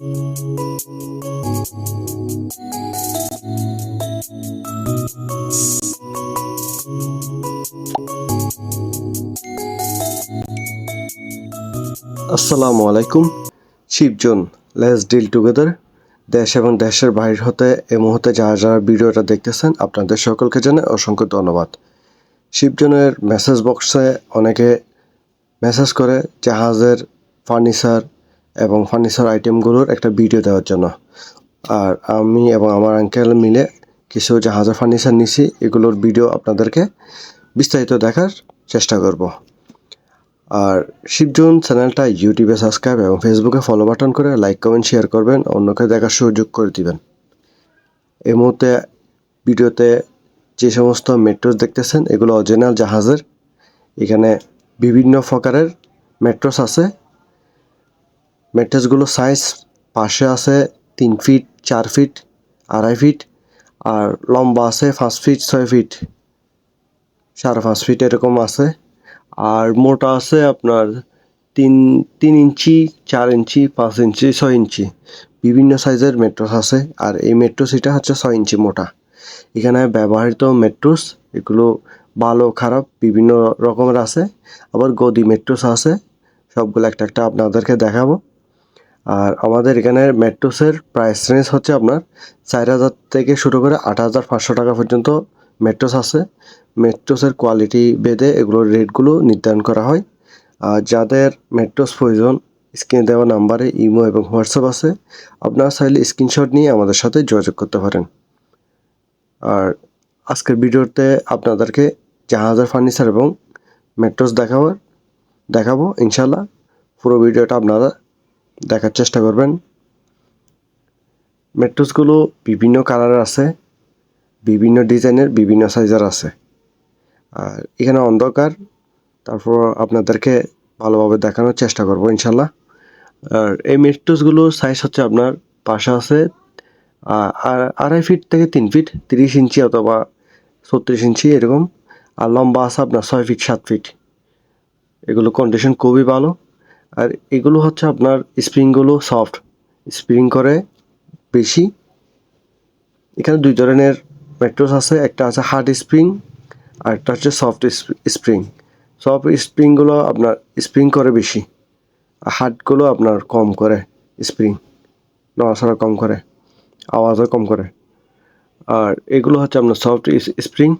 আসসালামু আলাইকুম। শিবজন let's deal together দেশ এবং দেশের বাইরে হতে এই মুহূর্তে যারা যারা ভিডিওটা দেখতেছেন, আপনাদের সকলকে জানাই অসংখ্য ধন্যবাদ। শিবজনের মেসেজ বক্সে অনেকে মেসেজ করে, জাহাজের ফার্নিচার এবং ফার্নিচার আইটেমগুলোর একটা ভিডিও দেওয়ার জন্য। আর আমি এবং আমার আঙ্কেল মিলে কিছু জাহাজের ফার্নিচার নিছি, এগুলোর ভিডিও আপনাদেরকে বিস্তারিত দেখার চেষ্টা করব। আর শিবজুন চ্যানেলটা ইউটিউবে সাবস্ক্রাইব এবং ফেসবুকে ফলো বাটন করে লাইক কমেন্ট শেয়ার করবেন, অন্যকে দেখার সুযোগ করে দিবেন। এই মুহূর্তে ভিডিওতে যে সমস্ত মেট্রোস দেখতেছেন, এগুলো অরিজিনাল জাহাজের। এখানে বিভিন্ন প্রকারের মেট্রোস আছে। মেট্রোসগুলো সাইজ পাশে আছে তিন ফিট চার ফিট আড়াই ফিট আর লম্বা আছে পাঁচ ফিট ছয় ফিট সাড়ে পাঁচ ফিট এরকম আছে। আর মোটা আছে আপনার তিন তিন ইঞ্চি, চার ইঞ্চি, পাঁচ ইঞ্চি, ছয় ইঞ্চি। বিভিন্ন সাইজের মেট্রোস আছে আর এই মেট্রোস এটা হচ্ছে ছয় ইঞ্চি মোটা। এখানে ব্যবহৃত মেট্রোস এগুলো ভালো, খারাপ, বিভিন্ন রকমের আছে। আবার গদি মেট্রোস আছে। সবগুলো একটা একটা আপনাদেরকে দেখাবো। আর আমাদের এখানে মেট্রোসের প্রাইস রেঞ্জ হচ্ছে আপনার চার হাজার থেকে শুরু করে আট হাজার পাঁচশো টাকা পর্যন্ত মেট্রোস আছে। মেট্রোসের কোয়ালিটি বেঁধে এগুলোর রেটগুলো নির্ধারণ করা হয়। আর যাদের মেট্রোস প্রয়োজন, স্ক্রিনে দেওয়া নাম্বারে ইমো এবং হোয়াটসঅ্যাপ আছে। আপনারা চাইলে স্ক্রিনশট নিয়ে আমাদের সাথে যোগাযোগ করতে পারেন। আর আজকের ভিডিওতে আপনাদেরকে জাহাজের ফার্নিচার এবং মেট্রোস দেখাবার দেখাবো ইনশাল্লাহ পুরো ভিডিওটা আপনারা দেখার চেষ্টা করবেন। মেট্রোসগুলো বিভিন্ন কালারের আছে, বিভিন্ন ডিজাইনের, বিভিন্ন সাইজের আছে। আর এখানে অন্ধকার, তারপর আপনাদেরকে ভালোভাবে দেখানোর চেষ্টা করব, ইনশাল্লাহ। আর এই মেট্রোসগুলোর সাইজ হচ্ছে আপনার পাশে আছে আর- আড়াই ফিট থেকে তিন ফিট তিরিশ ইঞ্চি অথবা ছত্রিশ ইঞ্চি এরকম। আর লম্বা আছে আপনার ছয় ফিট সাত ফিট এগুলো কন্ডিশন খুবই ভালো। আর এগুলো হচ্ছে আপনার স্প্রিংগুলো সফট। স্প্রিং করে বেশি। এখানে দুই ধরনের মেট্রোস আছে, একটা আছে হার্ড স্প্রিং আর একটা হচ্ছে সফট স্প্রিং। সফট স্প্রিংগুলো আপনার স্প্রিং করে বেশি, আর হার্ডগুলো আপনার কম করে স্প্রিং, নড়াচড়া কম করে, আওয়াজও কম করে। আর এগুলো হচ্ছে আপনার সফট স্প্রিং।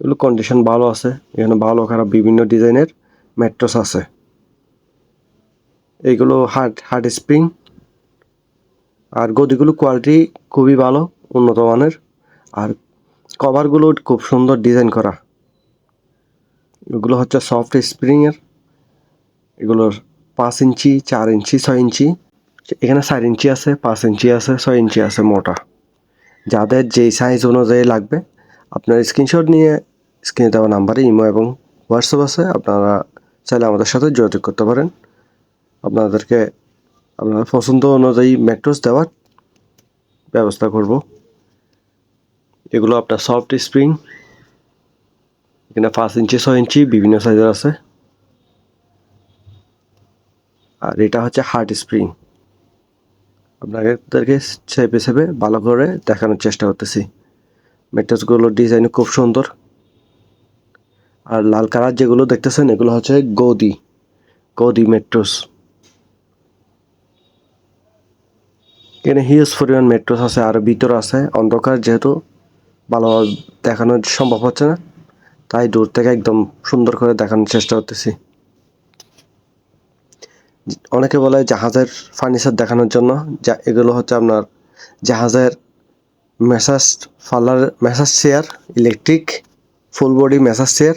এগুলো কন্ডিশন ভালো আছে, এখানে ভালো খারাপ বিভিন্ন ডিজাইনের মেট্রোস আছে। এইগুলো হার্ড হার্ড স্প্রিং আর গদিগুলো কোয়ালিটি খুবই ভালো, উন্নত মানের। আর কভারগুলো খুব সুন্দর ডিজাইন করা। এগুলো হচ্ছে সফট স্প্রিংয়ের এগুলোর পাঁচ ইঞ্চি, চার ইঞ্চি, ছয় ইঞ্চি। এখানে চার ইঞ্চি আছে, পাঁচ ইঞ্চি আছে, ছয় ইঞ্চি আছে মোটা। যাদের যেই সাইজ অনুযায়ী লাগবে, আপনার স্ক্রিনশট নিয়ে স্ক্রিনে দেওয়া নাম্বারে ইমো এবং হোয়াটসঅ্যাপ আছে, আপনারা চাইলে আমাদের সাথে যোগাযোগ করতে পারেন। আপনাদেরকে আপনার পছন্দ অনুযায়ী মেট্রোস দেওয়ার ব্যবস্থা করব। এগুলো আপনার সফট স্প্রিং এখানে পাঁচ ইঞ্চি, ছয় ইঞ্চি বিভিন্ন সাইজের আছে। আর এটা হচ্ছে হার্ড স্প্রিং আপনাদেরকে চেপে চেপে ভালো করে দেখানোর চেষ্টা করতেছি। মেট্রোসগুলোর ডিজাইন খুব সুন্দর। আর লাল কালার যেগুলো দেখতেছেন, এগুলো হচ্ছে গদি গদি মেট্রোস এখানে হিউজ পরিমাণ মেট্রোস আছে আর ভিতর আছে অন্ধকার যেহেতু ভালো দেখানো সম্ভব হচ্ছে না। তাই দূর থেকে একদম সুন্দর করে দেখানোর চেষ্টা করতেছি। অনেকে বলে জাহাজের ফার্নিচার দেখানোর জন্য, যা এগুলো হচ্ছে আপনার জাহাজের massage parlour massage chair electric full body massage chair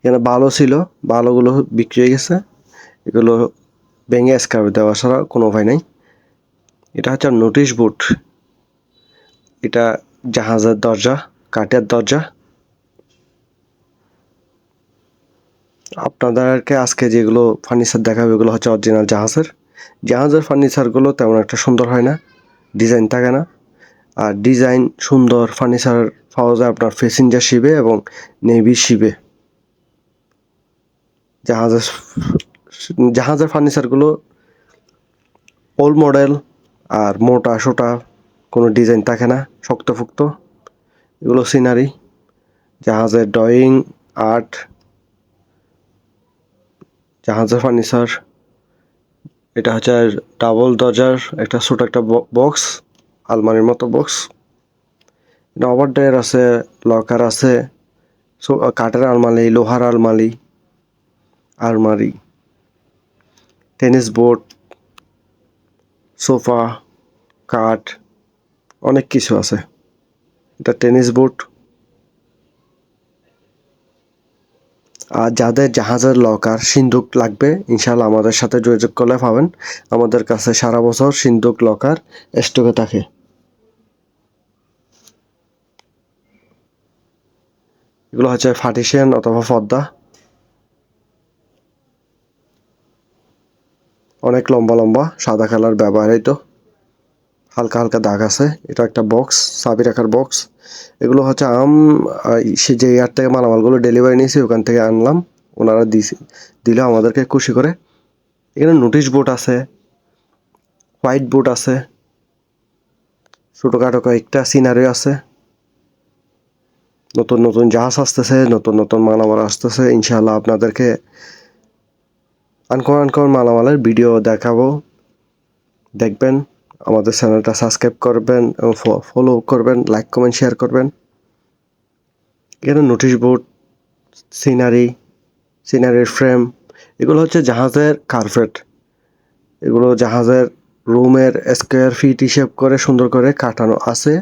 এখানে ভালো ছিল ভালোগুলো বিক্রি হয়ে গেছে। এগুলো ভেঙে স্কার দেওয়া ছাড়া কোনো উপায় নেই। এটা হচ্ছে নোটিশ বোর্ড এটা জাহাজের দরজা, কাঠের দরজা। আপনাদেরকে আজকে যেগুলো ফার্নিচার দেখাবে ওগুলো হচ্ছে অরিজিনাল জাহাজের। জাহাজের ফার্নিচারগুলো তেমন একটা সুন্দর হয় না ডিজাইন থাকে না। আর ডিজাইন সুন্দর ফার্নিচার পাওয়া যায় আপনার প্যাসেঞ্জার শিবে এবং নেভি শিবে জাহাজের জাহাজের ফার্নিচারগুলো ওল্ড মডেল আর মোটা সোটা কোনো ডিজাইন থাকে না শক্ত শক্তফুক্ত এগুলো সিনারি, জাহাজের ড্রয়িং, আর্ট, জাহাজের ফার্নিচার। এটা হচ্ছে ডাবল দরজার একটা ছোট একটা বক্স, আলমারির মতো বক্স। এটা ওভার ড্রায়ার আছে, লকার আছে কাঠের আলমারি, লোহার আলমারি আলমারি, টেনিস বোর্ড। সোফা, কাঠ, অনেক কিছু আছে। এটা টেনিস বোর্ড আর যাদের জাহাজের লকার সিন্দুক লাগবে ইনশাল্লাহ আমাদের সাথে যোগাযোগ করলে পাবেন। আমাদের কাছে সারা বছর সিন্দুক লকার স্টকে থাকে। এগুলো হচ্ছে ফার্টিশিয়ান অথবা পর্দা অনেক লম্বা লম্বা সাদা কালার ব্যবহৃত হালকা হালকা দাগ আছে। এটা একটা বক্স চাবি রাখার বক্স এগুলো হচ্ছে আম সে যে ইয়ার থেকে মালামালগুলো ডেলিভারি নিয়েছি, ওখান থেকে আনলাম। ওনারা দিছে দিল আমাদেরকে খুশি করে। এখানে নোটিশ বোর্ড আছে হোয়াইট বোর্ড আছে। ছোটোখাটো কয়েকটা সিনারি আছে। নতুন নতুন জাহাজ আসতেছে, নতুন নতুন মালামাল আসতেছে। ইনশাআল্লাহ আপনাদেরকে আনকমন আনকমন মালামালের ভিডিও দেখাবো। দেখবেন, আমাদের চ্যানেলটা সাবস্ক্রাইব করবেন এবং ফলো করবেন লাইক কমেন্ট শেয়ার করবেন। এখানে নোটিশ বোর্ড সিনারি সিনারির ফ্রেম এগুলো হচ্ছে জাহাজের কার্পেট এগুলো জাহাজের রুমের স্কোয়ার ফিট হিসেব করে সুন্দর করে কাটানো আছে।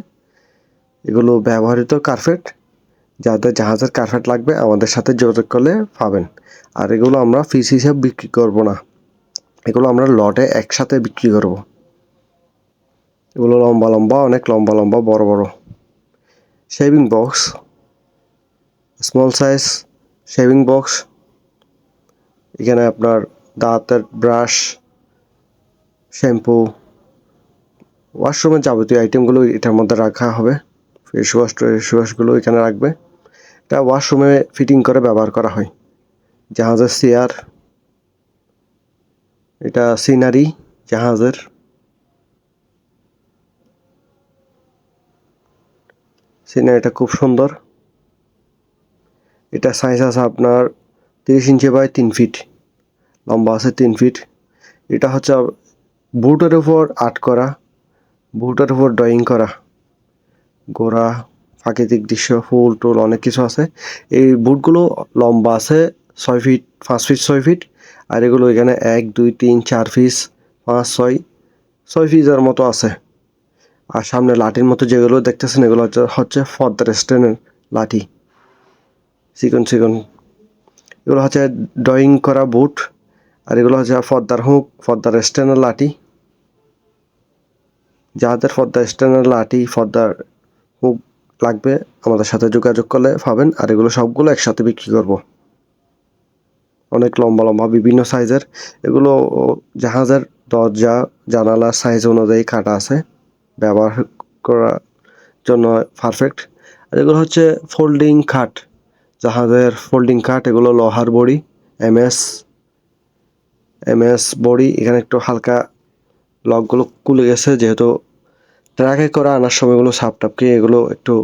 এগুলো ব্যবহৃত কার্পেট যাদের জাহাজের কার্পেট লাগবে আমাদের সাথে যোগাযোগ করলে পাবেন। আর এগুলো আমরা ফিস হিসেব বিক্রি করব না। এগুলো আমরা লটে একসাথে বিক্রি করব। এগুলো লম্বা লম্বা, অনেক লম্বা লম্বা, বড় বড়। Shaving box small size shaving box এখানে আপনার দাঁতের ব্রাশ শ্যাম্পু ওয়াশরুমের যাবতীয় আইটেমগুলো এটার মধ্যে রাখা হবে। ফেস ওয়াশ ফেস ওয়াশগুলো এখানে রাখবে। এটা ওয়াশরুমে ফিটিং করে ব্যবহার করা হয়। জাহাজের চেয়ার এটা সিনারি জাহাজের। সিনারিটা খুব সুন্দর। এটা সাইজ আছে আপনার তিরিশ ইঞ্চি বাই তিন ফিট লম্বা আছে তিন ফিট এটা হচ্ছে বুটের উপর আর্ট করা বুটের উপর ড্রয়িং করা, গোড়া প্রাকৃতিক দৃশ্য, ফুল, টুল, অনেক কিছু আছে। এই বুটগুলো লম্বা আছে, ছয় ফিট, পাঁচ ফিট, ছয় ফিট। আর এগুলো এখানে এক, দুই, তিন, চার ফিস পাঁচ, ছয় ছয় পিসের মতো আছে। আর সামনে লাঠির মতো যেগুলো দেখতেছেন, এগুলো হচ্ছে হচ্ছে ফদ্দার স্টেনের লাঠি। চিকন চিকন। এগুলো হচ্ছে ড্রয়িং করা বুট, আর এগুলো হচ্ছে ফদ্দার হুক ফদ্দার স্টেনের লাঠি। যাদের ফদ্দার স্টেনের লাঠি ফদ্দার হুক লাগবে, আমাদের সাথে যোগাযোগ করলে পাবেন, আর এগুলো সবগুলো একসাথে বিক্রি করব। অনেক লম্বা লম্বা, বিভিন্ন সাইজের। এগুলো জাহাজের দরজা জানালার সাইজ অনুযায়ী কাটা আছে। ব্যবহার করার জন্য পারফেক্ট আর এগুলো হচ্ছে ফোল্ডিং খাট। জাহাজের ফোল্ডিং খাট, এগুলো লোহার বড়ি, এম এস এম এস বড়ি। এখানে একটু হালকা লকগুলো খুলে গেছে, যেহেতু ট্রাকে করে আনার সময় এগুলো সাপ টাপকে এগুলো একটু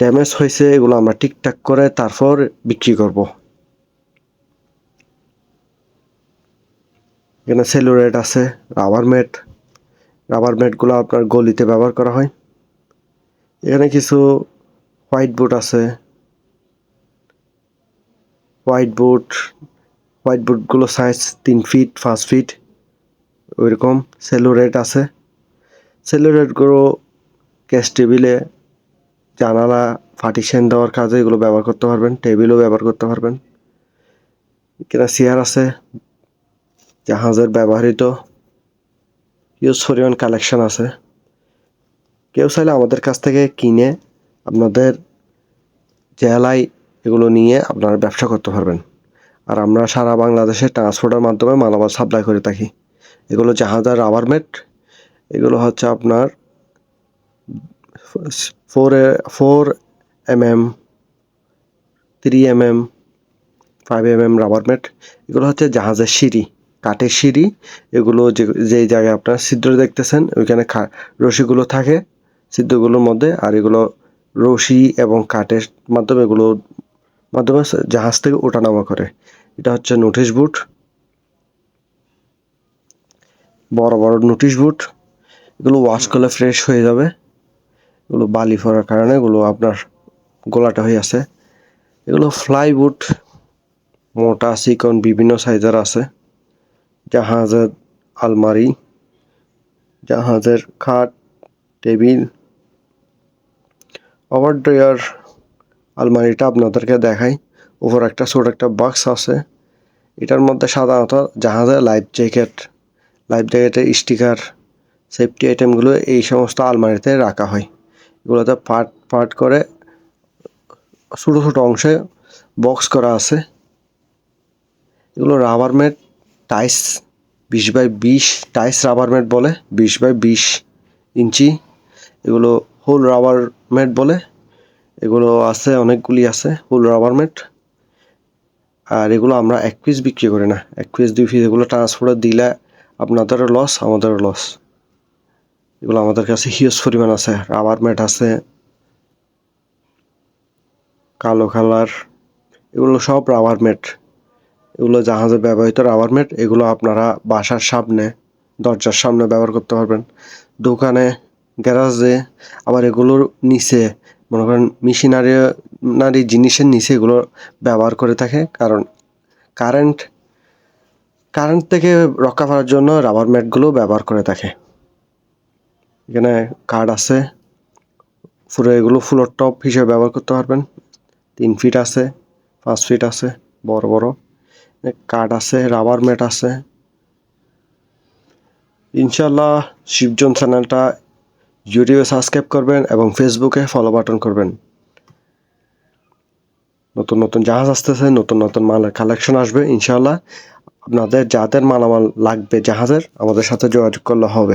ড্যামেজ হয়েছে, এগুলো আমরা ঠিকঠাক করে তারপর বিক্রি করব। এখানে সেলুরেট আছে রাবার ম্যাট রাবার ম্যাটগুলো আপনার গলিতে ব্যবহার করা হয়। এখানে কিছু হোয়াইট বোর্ড আছে। হোয়াইট বোর্ড হোয়াইট বোর্ডগুলো সাইজ তিন ফিট পাঁচ ফিট ওইরকম সেলুরেট আছে। সেলুরেটগুলো ক্যাশ টেবিলে জানালা, পার্টিশন দেওয়ার কাজে, এগুলো ব্যবহার করতে পারবেন, টেবিলও ব্যবহার করতে পারবেন। এখানে চেয়ার আছে, জাহাজের ব্যবহৃত ইউজ পরিমাণ কালেকশন আছে। কেউ চাইলে আমাদের কাছ থেকে কিনে আপনাদের জেলায় এগুলো নিয়ে আপনারা ব্যবসা করতে পারবেন। আর আমরা সারা বাংলাদেশে ট্রান্সপোর্টের মাধ্যমে মালামাল সাপ্লাই করে থাকি। এগুলো জাহাজের রাবার মেট এগুলো হচ্ছে আপনার four four M M three M M five M M rubber mat এগুলো হচ্ছে জাহাজের সিঁড়ি, কাঠের সিঁড়ি, এগুলো যে যেই জায়গায় আপনার ছিদ্র দেখতেছেন, ওইখানে রশিগুলো থাকে, ছিদ্রগুলোর মধ্যে, আর এগুলো রশি এবং কাঠের মাধ্যমে এগুলো, মাধ্যমে জাহাজ থেকে ওঠানামা করে। এটা হচ্ছে নোটিশ বুট বড় বড় নোটিশ বোর্ড এগুলো ওয়াশ করলে ফ্রেশ হয়ে যাবে। এগুলো বালি পড়ার কারণে এগুলো আপনার গোলাটা হয়ে আছে। এগুলো ফ্লাইউড মোটা চিকন বিভিন্ন সাইজের আছে। জাহাজের আলমারি, জাহাজের খাট, টেবিল ওভার ড্রয়ার আলমারিটা আপনাদেরকে দেখাই। উপর একটা ছোট একটা বক্স আছে। এটার মধ্যে সাধারণত জাহাজের লাইফ জ্যাকেট লাইফ জ্যাকেটের স্টিকার সেফটি আইটেমগুলো এই সমস্ত আলমারিতে রাখা হয়। এগুলোতে পার্ট পার্ট করে ছোটো ছোটো অংশে বক্স করা আছে। এগুলো রাবার ম্যাট টাইস বিশ বাই বিশ টাইস রাবার ম্যাট বলে, বিশ বাই বিশ ইঞ্চি। এগুলো হোল রাবার ম্যাট বলে, এগুলো আছে, অনেকগুলি আছে হোল রাবার ম্যাট আর এগুলো আমরা এক পিস বিক্রি করি না। এক পিস দুই পিস এগুলো ট্রান্সপোর্টে দিলে আপনাদেরও লস আমাদেরও লস এগুলো আমাদের কাছে হিউজ পরিমাণ আছে। রাবার ম্যাট আছে, কালো কালার এগুলো সব রাবার ম্যাট এগুলো জাহাজে ব্যবহৃত রাবার ম্যাট এগুলো আপনারা বাসার সামনে, দরজার সামনে ব্যবহার করতে পারবেন। দোকানে, গ্যারাজে, আবার এগুলোর নিচে, মনে করেন মেশিনারি নারী জিনিসের নিচে এগুলো ব্যবহার করে থাকে। কারণ কারেন্ট কারেন্ট থেকে রক্ষা পাওয়ার জন্য রাবার ম্যাটগুলো ব্যবহার করে থাকে। এখানে কার্ড আছে। পুরো এগুলো ফুলোর টপ হিসেবে ব্যবহার করতে পারবেন। তিন ফিট আছে, পাঁচ ফিট আছে, বড় বড়। কাঠ আছে রাবার ম্যাট আছে। ইনশাল্লাহ শিবজন চ্যানেলটা ইউটিউবে সাবস্ক্রাইব করবেন এবং ফেসবুকে ফলো বাটন করবেন। নতুন নতুন জাহাজ আসতেছে, নতুন নতুন মালের কালেকশন আসবে ইনশাল্লাহ আপনাদের যাদের মালামাল লাগবে জাহাজের, আমাদের সাথে যোগাযোগ করলে হবে।